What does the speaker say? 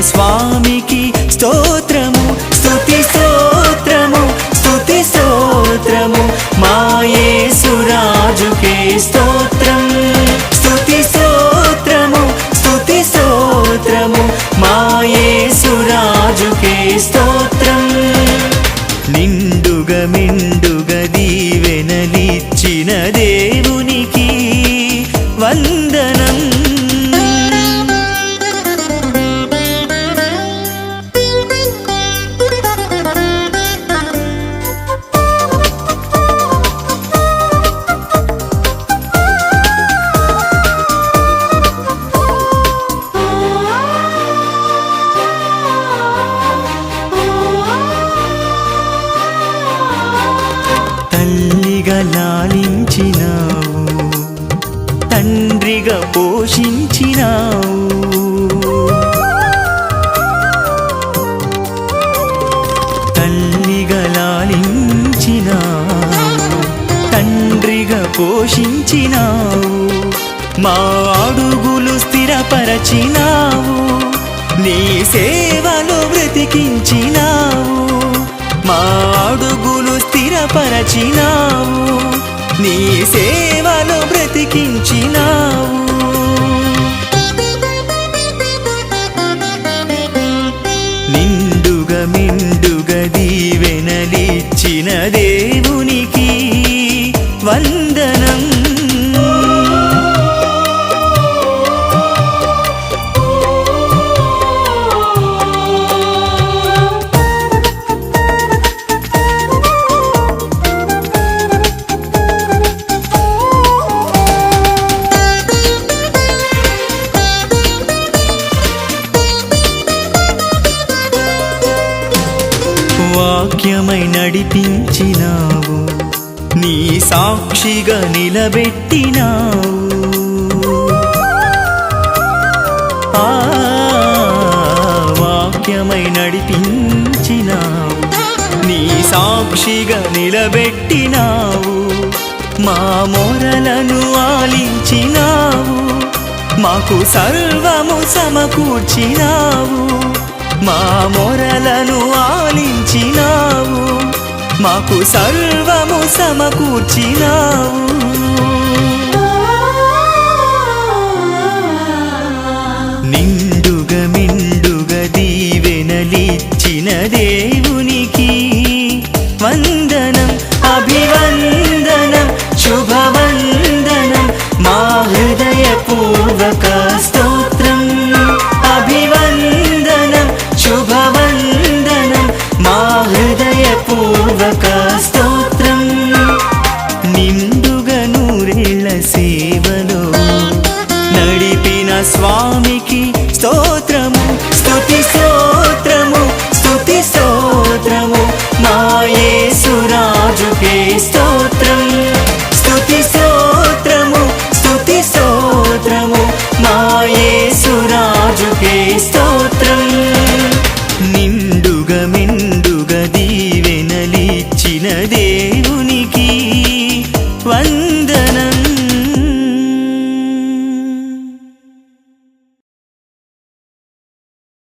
స్వామికి స్తోత్రము స్తుతి స్తోత్రము స్తుతి స్తోత్రము. మాయేసురాజుకే స్తోత్రము తల్లిగా లాలించినావు తండ్రిగా పోషించినావు. తల్లిగా లాలించినావు తండ్రిగా పోషించినావు. మా అడుగులు స్థిరపరచినావు నీ సేవలో బ్రతికించిన పరచినావు. నీ సేవలో బ్రతికించినావు. నిండుగా మిండుగా దీవెనలిచ్చిన దేవునికి వాక్యమై నడిపించినావు. నీ సాక్షిగా నిలబెట్టినావు. ఆ వాక్యమై నడిపించినావు. నీ సాక్షిగా నిలబెట్టినావు. మా మొరలను ఆలించినావు. మాకు సర్వము సమకూర్చినావు. మా మొరలను ఆలించినావు. మాకు సర్వము సమకూర్చినావు. నడిపిన